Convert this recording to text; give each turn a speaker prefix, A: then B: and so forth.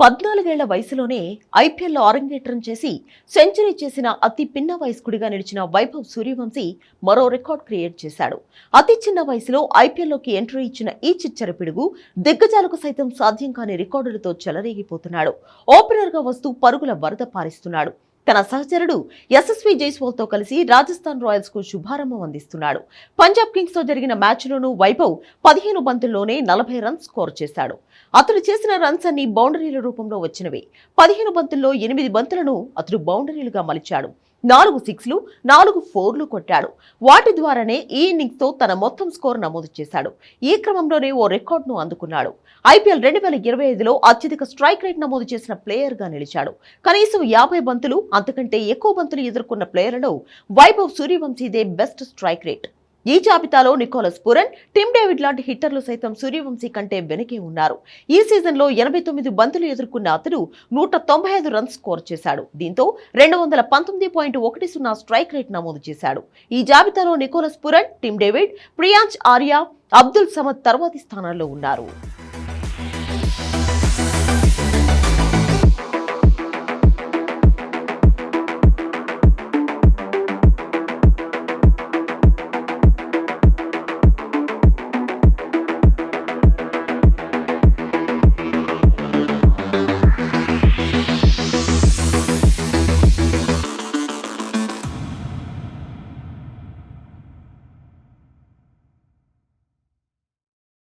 A: పద్నాలుగేళ్ళ వయసులోనే ఐపీఎల్లో అరంగేట్రం చేసి సెంచరీ చేసిన అతి పిన్న వయస్కుడిగా నిలిచిన వైభవ్ సూర్యవంశీ మరో రికార్డ్ క్రియేట్ చేశాడు. అతి చిన్న వయసులో ఐపీఎల్లోకి ఎంట్రీ ఇచ్చిన ఈ చిచ్చర పిడుగు దిగ్గజాలకు సైతం సాధ్యం కాని రికార్డులతో చెలరేగిపోతున్నాడు. ఓపెనర్గా వస్తూ పరుగుల వరద పారిస్తున్నాడు. తన సహచరుడు యశస్వి జైస్వాల్తో కలిసి రాజస్థాన్ రాయల్స్కు శుభారంభం అందిస్తున్నాడు. పంజాబ్ కింగ్స్తో జరిగిన మ్యాచ్లోనూ వైభవ్ పదిహేను బంతుల్లోనే నలభై రన్స్ స్కోర్ చేశాడు. అతడు చేసిన రన్స్ అన్ని బౌండరీల రూపంలో వచ్చినవి. పదిహేను బంతుల్లో ఎనిమిది బంతులను అతడు బౌండరీలుగా మలిచాడు. నాలుగు సిక్స్లు నాలుగు ఫోర్లు కొట్టాడు. వాటి ద్వారానే ఈ ఇన్నింగ్స్తో తన మొత్తం స్కోర్ నమోదు చేశాడు. ఈ క్రమంలోనే ఓ రికార్డును అందుకున్నాడు. ఐపీఎల్ రెండు వేల ఇరవై ఐదులో అత్యధిక స్ట్రైక్ రేట్ నమోదు చేసిన ప్లేయర్గా నిలిచాడు. కనీసం యాభై బంతులు అంతకంటే ఎక్కువ బంతులు ఎదుర్కొన్న ప్లేయర్లలో వైభవ్ సూర్యవంశీదే బెస్ట్ స్ట్రైక్ రేట్. ఈ జాబితాలో నికోలస్ పురన్ టిమ్ డేవిడ్ లాంటి హిట్టర్లు సైతం సూర్యవంశీ కంటే వెనకే ఉన్నారు. ఈ సీజన్లో ఎనభై తొమ్మిది బంతులు ఎదుర్కొన్న అతడు నూట తొంభై ఐదు రన్స్ స్కోర్ చేశాడు. దీంతో రెండు వందల పంతొమ్మిది పాయింట్ ఒకటి సున్నా స్ట్రైక్ రేట్ నమోదు చేశాడు. ఈ జాబితాలో Nicholas Pooran Tim David Priyansh Arya Abdul Samad తర్వాతి స్థానాల్లో ఉన్నారు.